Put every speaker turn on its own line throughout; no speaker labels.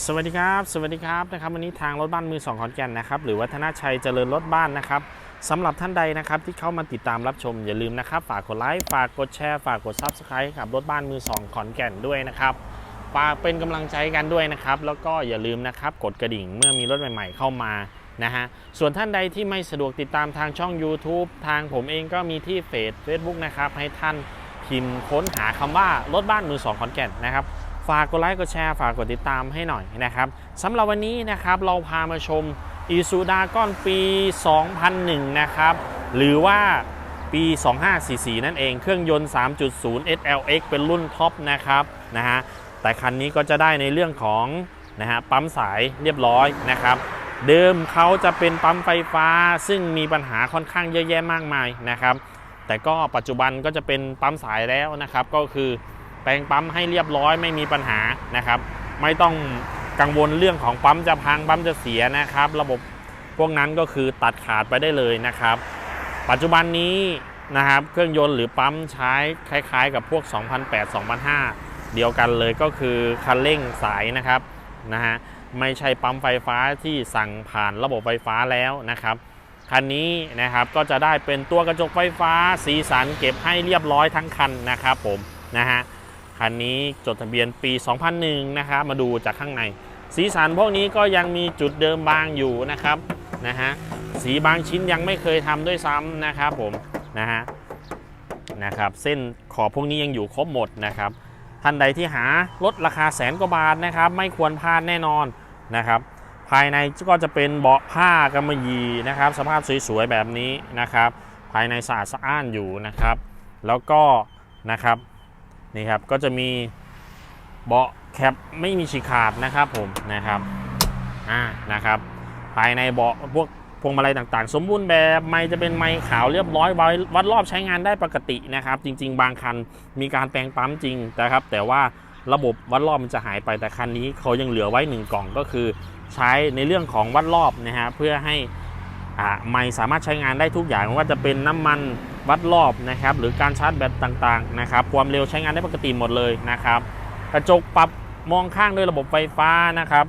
สวัสดีครับ สวัสดีครับนะครับวันนี้ทางรถบ้านมือสองขอนแก่นนะครับหรือวัฒนาชัยเจริญรถบ้านนะครับสำหรับท่านใดนะครับที่เข้ามาติดตามรับชมอย่าลืมนะครับฝากกดไลค์ฝากกดแชร์ฝากกด Subscribe กับรถบ้านมือสองขอนแก่นด้วยนะครับฝากเป็นกำลังใจกันด้วยนะครับแล้วก็อย่าลืมนะครับกดกระดิ่งเมื่อมีรถใหม่ ๆ เข้ามานะฮะส่วนท่านใดที่ไม่สะดวกติดตามทางช่อง YouTube ทางผมเองก็มีที่เฟซ Facebook นะครับให้ท่านพิมพ์ค้นหาคำว่ารถบ้านมือสองขอนแก่นนะครับ ฝากกดไลค์กดแชร์ฝากกดติดตามให้หน่อยนะครับสำหรับวันนี้นะครับเราพามาชม i s u d a ก้อนปี 2001 นะครับ หรือว่าปี 2544 นั่นเองเครื่องยนต์ 3.0 SLX เป็นรุ่นท็อปนะครับนะฮะแต่คันนี้ก็จะได้ในเรื่องของนะฮะปั๊มสายเรียบร้อยนะครับ เดิมเขาจะเป็นปั๊มไฟฟ้า ซึ่งมีปัญหาค่อนข้างเยอะแยะมากมายนะครับ แต่ก็ปัจจุบันก็จะเป็นปั๊มสายแล้วนะครับ ก็คือ แปลงปั๊มให้เรียบร้อยไม่มีปัญหานะครับ ไม่ต้องกังวลเรื่องของปั๊มจะพังปั๊มจะเสียนะครับ ระบบพวกนั้นก็คือตัดขาดไปได้เลยนะครับ ปัจจุบันนี้นะครับ เครื่องยนต์หรือปั๊มใช้คล้ายๆ กับพวก 2008-2005 เดียวกันเลยก็คือคันเร่งสายนะครับนะฮะไม่ใช่ปั๊มไฟฟ้าที่สั่งผ่านระบบไฟฟ้าแล้วนะครับคันนี้นะครับก็จะได้เป็นตัวกระจกไฟฟ้าสีสันเก็บให้เรียบร้อยทั้งคันนะครับผมนะฮะ คันนี้จดทะเบียนปี 2001 นะครับมาดูจากข้างใน สีสันพวกนี้ก็ยังมีจุดเดิมบางอยู่นะครับนะฮะสีบางชิ้นยังไม่เคยทำด้วยซ้ำนะครับผมนะฮะนะครับเส้นขอบพวกนี้ยังอยู่ครบหมดนะครับท่านใดที่หารถราคาแสนกว่าบาทนะครับ ไม่ควรพลาดแน่นอนนะครับ ภายในก็จะเป็นเบาะผ้ากำมะหยี่นะครับ สภาพสวยๆแบบนี้นะครับ ภายในสะอาดสะอ้านอยู่นะครับ แล้วก็นะครับ นี่ครับก็จะมีเบาะแคปไม่มีฉีกขาดนะครับผมนะครับอ่านะครับ ภายในเบาะพวกพวงมาลัยต่างๆ สมบูรณ์แบบไม่จะเป็นไม้ขาวเรียบร้อยไว้วัดรอบใช้งานได้ปกตินะครับ จริง ๆ บางคันมีการแปลงปั๊มจริงนะครับ แต่ว่าระบบวัดรอบมันจะหายไปแต่คันนี้เขายังเหลือไว้หนึ่งกล่องก็คือ ใช้ในเรื่องของวัดรอบนะฮะเพื่อให้อ่าไม่สามารถใช้งานได้ทุกอย่างว่าจะเป็นน้ำมัน วัดรอบนะครับหรือการชาร์จแบตต่างๆนะครับความเร็วใช้งานได้ปกติหมดเลยนะครับกระจกปรับมองข้างด้วยระบบไฟฟ้านะครับ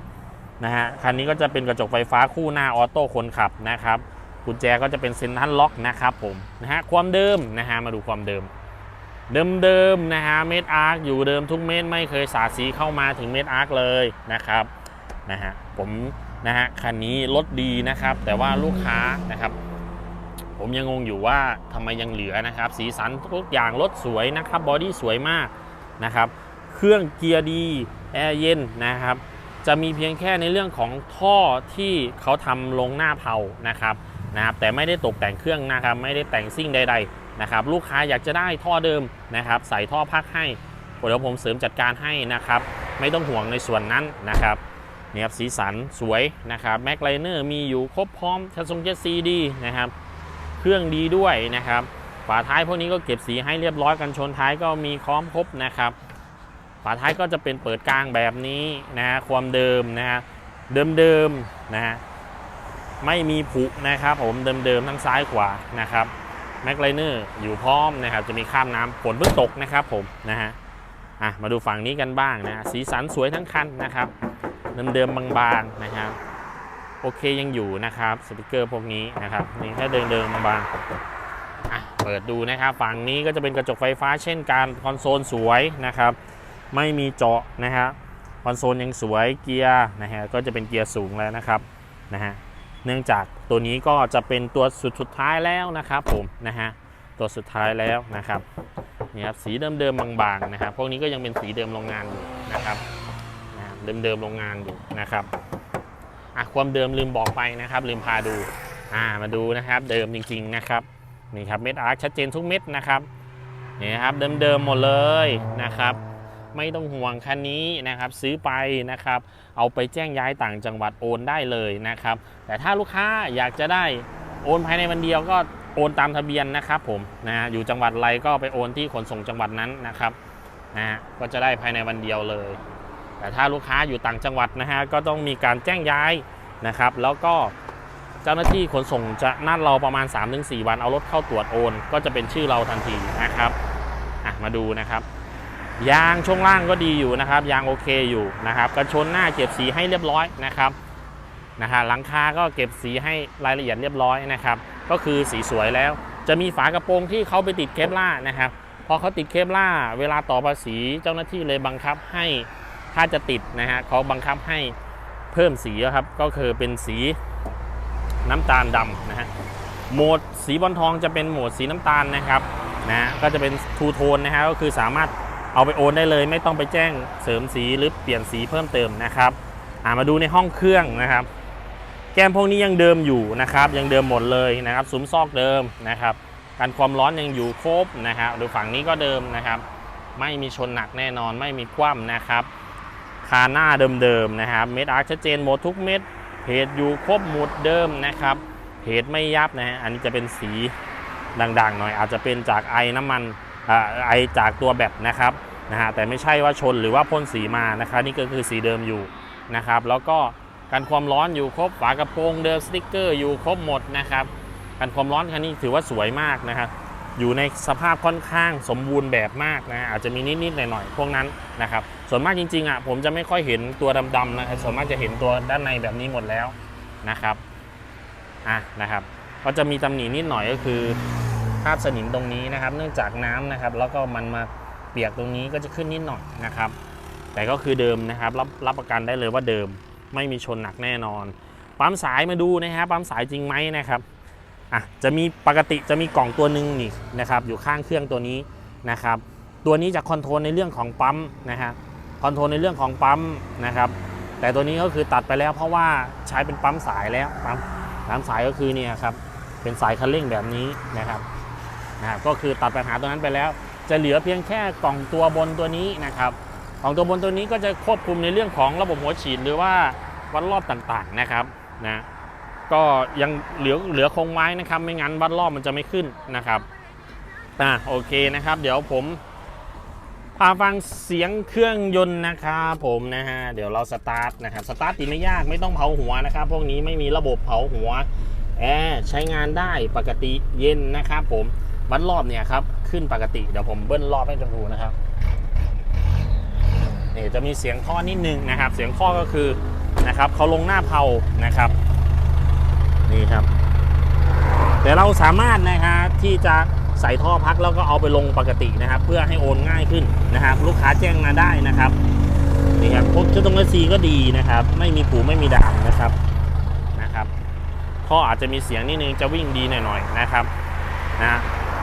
นะฮะคันนี้ก็จะเป็นกระจกไฟฟ้าคู่หน้าออโต้คนขับนะครับกุญแจก็จะเป็นเซ็นทรัลล็อกนะครับผมนะฮะความเดิมนะฮะมาดูความเดิม เดิมๆนะฮะเมดอาร์คอยู่เดิมทุกเม็ดไม่เคยสาดสีเข้ามาถึงเมดอาร์คเลยนะครับนะฮะผมนะฮะคันนี้รถดีนะครับ แต่ว่าลูกค้านะครับ ผมยังงงอยู่ว่าทำไมยังเหลือนะครับ สีสันทุกอย่างรถสวยนะครับบอดี้สวยมากนะครับ เครื่องเกียร์ดีแอร์เย็นนะครับ จะมีเพียงแค่ในเรื่องของท่อที่เขาทำลงหน้าเผานะครับนะครับแต่ไม่ได้ตกแต่งเครื่องนะครับไม่ได้แต่งซิ่งใด ๆนะครับ ลูกค้าอยากจะได้ท่อเดิมนะครับ ใส่ท่อพักให้เดี๋ยวผมเสริมจัดการให้นะครับ ไม่ต้องห่วงในส่วนนั้นนะครับเนี่ยครับสีสันสวยนะครับแม็กไลเนอร์มีอยู่ครบพร้อมชันทรงเจ็ดซีดีนะครับ เครื่องดีด้วยนะครับ ฝาท้ายพวกนี้ก็เก็บสีให้เรียบร้อยกันชนท้ายก็มีคล้อมครบนะครับ ฝาท้ายก็จะเป็นเปิดกลางแบบนี้นะความเดิมนะฮะเดิมๆนะฮะไม่มีผุนะครับผมเดิมๆทั้งซ้ายขวานะครับแม็กไลเนอร์อยู่พร้อมนะครับจะมีข้ามน้ำฝนเพิ่งตกนะครับผมนะฮะอะมาดูฝั่งนี้กันบ้างนะฮะสีสันสวยทั้งคันนะครับเดิมๆบางๆนะครับ โอเคยังอยู่นะครับสติกเกอร์พวกนี้นะครับนี่แค่เดินเดินบางๆเปิดดูนะครับฝั่งนี้ก็จะเป็นกระจกไฟฟ้าเช่นกันคอนโซลสวยนะครับ ไม่มีเจาะนะครับคอนโซลยังสวยเกียร์นะฮะก็จะเป็นเกียร์สูงแล้วนะครับนะฮะเนื่องจากตัวนี้ก็จะเป็นตัวสุดสุดท้ายแล้วนะครับผมนะฮะตัวสุดท้ายแล้วนะครับนี่ครับสีเดิมๆบางๆนะครับพวกนี้ก็ยังเป็นสีเดิมโรงงานอยู่นะครับนะเดิมๆโรงงานอยู่นะครับ อะความเดิมลืมบอกไปนะครับ ลืมพาดูอ่ามาดูนะครับ เดิมจริงๆนะครับนี่ครับเม็ดอาร์คชัดเจนทุกเม็ดนะครับนี่ครับเดิมๆหมดเลยนะครับไม่ต้องห่วงคันนี้นะครับซื้อไปนะครับ เอาไปแจ้งย้ายต่างจังหวัดโอนได้เลยนะครับ แต่ถ้าลูกค้าอยากจะได้โอนภายในวันเดียวก็โอนตามทะเบียนนะครับผมนะฮะอยู่จังหวัดอะไรก็ไปโอนที่ขนส่งจังหวัดนั้นนะครับนะฮะก็จะได้ภายในวันเดียวเลย แต่ถ้าลูกค้าอยู่ต่างจังหวัดนะฮะก็ต้องมีการแจ้งย้ายนะครับ แล้วก็เจ้าหน้าที่ขนส่งจะนัดเราประมาณ 3-4 วันเอารถเข้าตรวจโอน ก็จะเป็นชื่อเราทันทีนะครับอะมาดูนะครับ ยางช่วงล่างก็ดีอยู่นะครับ ยางโอเคอยู่นะครับกันชนหน้าเก็บสีให้เรียบร้อยนะครับนะฮะหลังคาก็เก็บสีให้รายละเอียดเรียบร้อยนะครับ ก็คือสีสวยแล้ว จะมีฝากระโปรงที่เขาไปติดเคปล่านะครับพอเขาติดเคปล่าเวลาต่อภาษีเจ้าหน้าที่เลยบังคับให้ ถ้าจะติดนะฮะเขาบังคับให้เพิ่มสีครับ ก็คือเป็นสีน้ำตาลดำนะฮะโหมดสีบอลทองจะเป็นโหมดสีน้ำตาลนะครับนะก็จะเป็นทูโทนนะฮะก็คือสามารถเอาไปโอนได้เลย ไม่ต้องไปแจ้งเสริมสีหรือเปลี่ยนสีเพิ่มเติมนะครับามาดูในห้องเครื่องนะครับ แก้มพวกนี้ยังเดิมอยู่นะครับ ยังเดิมหมดเลยนะครับซุ้มซอกเดิมนะครับการความร้อนยังอยู่ครบนะครับดูฝั่งนี้ก็เดิมนะครับ ไม่มีชนหนักแน่นอนไม่มีคว่ำนะครับาหน้าเดิมๆนะครับเม็ดอาร์คชัดเจนหมดทุกเม็ดเพจอยู่ครบหมดเดิมนะครับเพจไม่ยับนะฮะอันนี้จะเป็นสีด่างๆหน่อยอาจจะเป็นจากไอน้ำมันอไอจากตัวแบตนะครับนะฮะแต่ไม่ใช่ว่าชนหรือว่าพ่นสีมานะครับนี่ก็คือสีเดิมอยู่นะครับ แล้วก็กันความร้อนอยู่ครบฝากระโปรงเดิมสติ๊กเกอร์อยู่ครบหมดนะครับกันความร้อนคันนี้ถือว่าสวยมากนะครับ อยู่ในสภาพค่อนข้างสมบูรณ์แบบมากนะอาจจะมีนิดๆหน่อยๆพวกนั้นนะครับส่วนมากจริงๆอะผมจะไม่ค่อยเห็นตัวดำๆนะครับส่วนมากจะเห็นตัวด้านในแบบนี้หมดแล้วนะครับอะนะครับก็จะมีตำหนินิดหน่อยก็คือคราบสนิมตรงนี้นะครับ เนื่องจากน้ำนะครับ แล้วก็มันมาเปียกตรงนี้ก็จะขึ้นนิดหน่อยนะครับ แต่ก็คือเดิมนะครับ รับรับประกันได้เลยว่าเดิมไม่มีชนหนักแน่นอน ปั๊มสายมาดูนะครับปั๊มสายจริงไหมนะครับ อะจะมีปกติจะมีกล่องตัวหนึ่งนี่นะครับอยู่ข้างเครื่องตัวนี้นะครับตัวนี้จะคอนโทรลในเรื่องของปั๊มนะฮะคอนโทรลในเรื่องของปั๊มนะครับแต่ตัวนี้ก็คือตัดไปแล้วเพราะว่าใช้เป็นปั๊มสายแล้วปั๊มปั๊มสายก็คือเนี่ยครับเป็นสายคันเร่งแบบนี้นะครับนะบก็คือตัดปัญหาตัวนั้นไปแล้ว จะเหลือเพียงแค่กล่องตัวบนตัวนี้นะครับกล่องตัวบนตัวนี้ก็จะควบคุมในเรื่องของระบบหัวฉีดหรือว่าวัดรอบต่างๆนะครับนะ ก็ยังเหลือเหลือคงไว้นะครับ ไม่งั้นวัดรอบมันจะไม่ขึ้นนะครับอะโอเคนะครับ เดี๋ยวผมพาฟังเสียงเครื่องยนต์นะครับผมนะฮะเดี๋ยวเราสตาร์ทนะครับสตาร์ทติดไม่ยากไม่ต้องเผาหัวนะครับ พวกนี้ไม่มีระบบเผาหัวแอร์ใช้งานได้ปกติเย็นนะครับผมวัดรอบเนี่ยครับขึ้นปกติเดี๋ยวผมเบิ้ลรอบให้ดูนะครับเนี่ยจะมีเสียงข้อนิดนึงนะครับ เสียงข้อก็คือนะครับเขาลงหน้าเผานะครับ นี่ครับเดี๋ยวเราสามารถนะฮะที่จะใส่ท่อพักแล้วก็เอาไปลงปกตินะครับ เพื่อให้โอนง่ายขึ้นนะครับ ลูกค้าแจ้งมาได้นะครับนี่ครับพวกชุดตรงซีก็ดีนะครับ ไม่มีผูไม่มีด่างนะครับนะครับท่ออาจจะมีเสียงนิดนึงจะวิ่งดีหน่อยๆนะครับนะ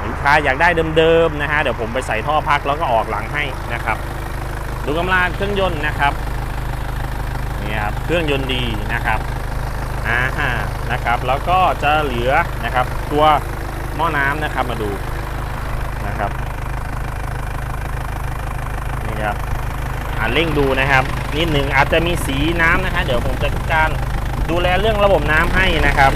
ลูกค้าอยากได้เดิมๆนะฮะเดี๋ยวผมไปใส่ท่อพักแล้วก็ออกหลังให้นะครับ ดูกำลังเครื่องยนต์นะครับนี่ครับเครื่องยนต์ดีนะครับ อ่าฮะนะครับแล้วก็จะเหลือนะครับตัวหม้อน้ำนะครับมาดูนะครับนี่ครับอ่าเร่งดูนะครับ นิดหนึ่งอาจจะมีสีน้ำนะฮะเดี๋ยวผมจะการดูแลเรื่องระบบน้ำให้นะครับ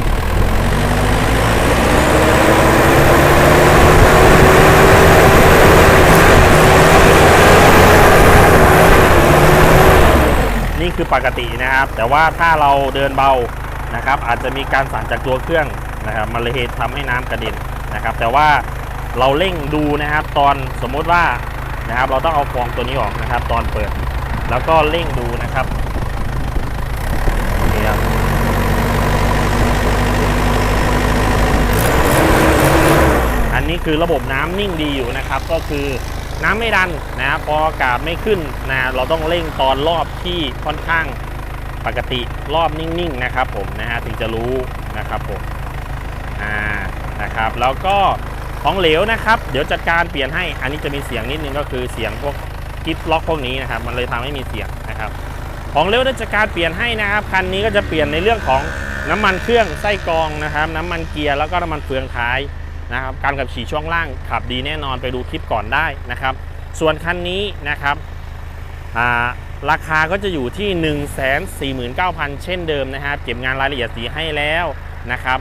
นี่คือปกตินะครับ แต่ว่าถ้าเราเดินเบา นะครับ อาจจะมีการสั่นจากตัวเครื่องนะครับมันเลยเหตุทำให้น้ำกระเด็นนะครับ แต่ว่าเราเร่งดูนะครับ ตอนสมมุติว่านะครับ เราต้องเอาฟองตัวนี้ออกนะครับ ตอนเปิด แล้วก็เร่งดูนะครับนี่ครับอันนี้คือระบบน้ำนิ่งดีอยู่นะครับ ก็คือน้ำไม่ดันนะครับพออากาศไม่ขึ้นนะเราต้องเร่งตอนรอบที่ค่อนข้าง ปกติรอบนิ่งๆนะครับผมนะฮะถึงจะรู้นะครับผมอ่านะครับแล้วก็ของเหลวนะครับ เดี๋ยวจัดการเปลี่ยนให้อันนี้จะมีเสียงนิดนึงก็คือเสียงพวกกิฟล็อกพวกนี้นะครับมันเลยทำให้มีเสียงนะครับ ของเหลวได้จัดการเปลี่ยนให้นะครับคันนี้ก็จะเปลี่ยนในเรื่องของน้ำมันเครื่องไส้กรองนะครับ น้ำมันเกียร์แล้วก็น้ำมันเฟืองท้ายนะครับการขับขี่ช่วงล่างขับดีแน่นอนไปดูคลิปก่อนได้นะครับ ส่วนคันนี้นะครับอ่า ราคาก็จะอยู่ที่ 149,000 เช่นเดิมนะครับ เก็บงานรายละเอียดสีให้แล้วนะครับ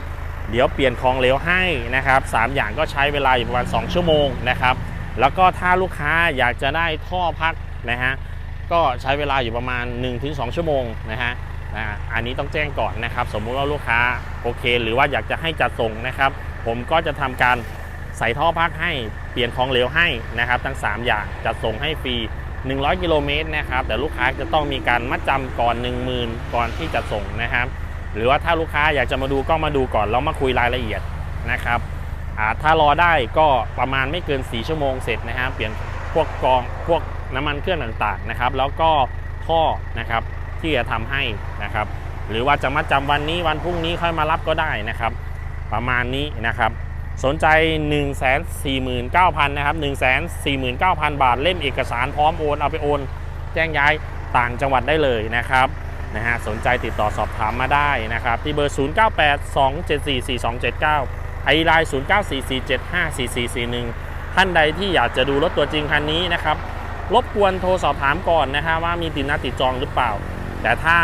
เดี๋ยวเปลี่ยนของเหลวให้นะครับ 3 อย่างก็ใช้เวลาอยู่ประมาณ 2 ชั่วโมงนะครับ แล้วก็ถ้าลูกค้าอยากจะได้ท่อพักนะฮะ ก็ใช้เวลาอยู่ประมาณ 1-2 ชั่วโมงนะฮะนะอันนี้ต้องแจ้งก่อนนะครับ สมมุติว่าลูกค้าโอเค หรือว่าอยากจะให้จัดส่งนะครับ ผมก็จะทำการใส่ท่อพักให้ เปลี่ยนของเหลวให้นะครับ ทั้ง 3 อย่างจะส่งให้ฟรี 100 กิโลเมตรนะครับ แต่ลูกค้าจะต้องมีการมัดจำก่อน 10,000 ก่อนที่จะส่งนะครับ หรือว่าถ้าลูกค้าอยากจะมาดูก็มาดูก่อนแล้วมาคุยรายละเอียดนะครับถ้ารอได้ก็ประมาณไม่เกิน 4 ชั่วโมงเสร็จนะครับเปลี่ยนพวกกรองพวกน้ำมันเครื่องต่างๆนะครับ แล้วก็ท่อนะครับที่จะทำให้นะครับ หรือว่าจะมาจำวันนี้วันพรุ่งนี้ค่อยมารับก็ได้นะครับ ประมาณนี้นะครับ สนใจ 1 4 9 0 0 0นะครับ1 4 9 0 0 0 บาทเล่มเอกสารพร้อมโอน เอาไปโอน แจ้งย้ายต่างจังหวัดได้เลยนะครับนะฮะสนใจติดต่อสอบถามมาได้นะครับ ที่เบอร์ 0982744279 ไอไลน์0944754441 ท่านใดที่อยากจะดูรถตัวจริงคันนี้นะครับรบกวนโทรสอบถามก่อนนะฮะว่ามีติดนัดติดจองหรือเปล่า แต่ถ้า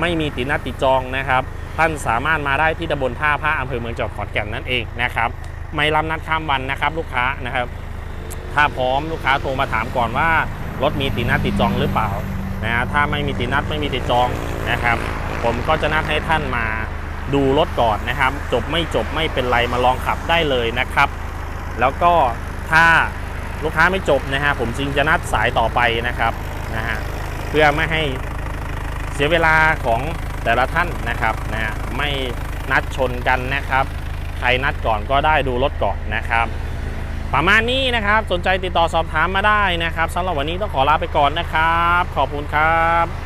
ไม่มีติดนัดติดจองนะครับ ท่านสามารถมาได้ที่ตำบลท่าพระอำเภอเมืองจังหวัดขอนแก่นนั่นเองนะครับไม่รับนัดข้ามวันนะครับลูกค้านะครับ ถ้าพร้อมลูกค้าโทรมาถามก่อนว่ารถมีติดนัดติดจองหรือเปล่านะฮะถ้าไม่มีติดนัดไม่มีติดจองนะครับ ผมก็จะนัดให้ท่านมาดูรถก่อนนะครับ จบไม่จบไม่เป็นไรมาลองขับได้เลยนะครับ แล้วก็ถ้าลูกค้าไม่จบนะฮะผมจึงจะนัดสายต่อไปนะครับนะฮะเพื่อไม่ให้เสียเวลาของ แต่ละท่านนะครับนะฮะไม่นัดชนกันนะครับ ใครนัดก่อนก็ได้ดูรถก่อนนะครับประมาณนี้นะครับ สนใจติดต่อสอบถามมาได้นะครับสำหรับวันนี้ต้องขอลาไปก่อนนะครับ ขอบคุณครับ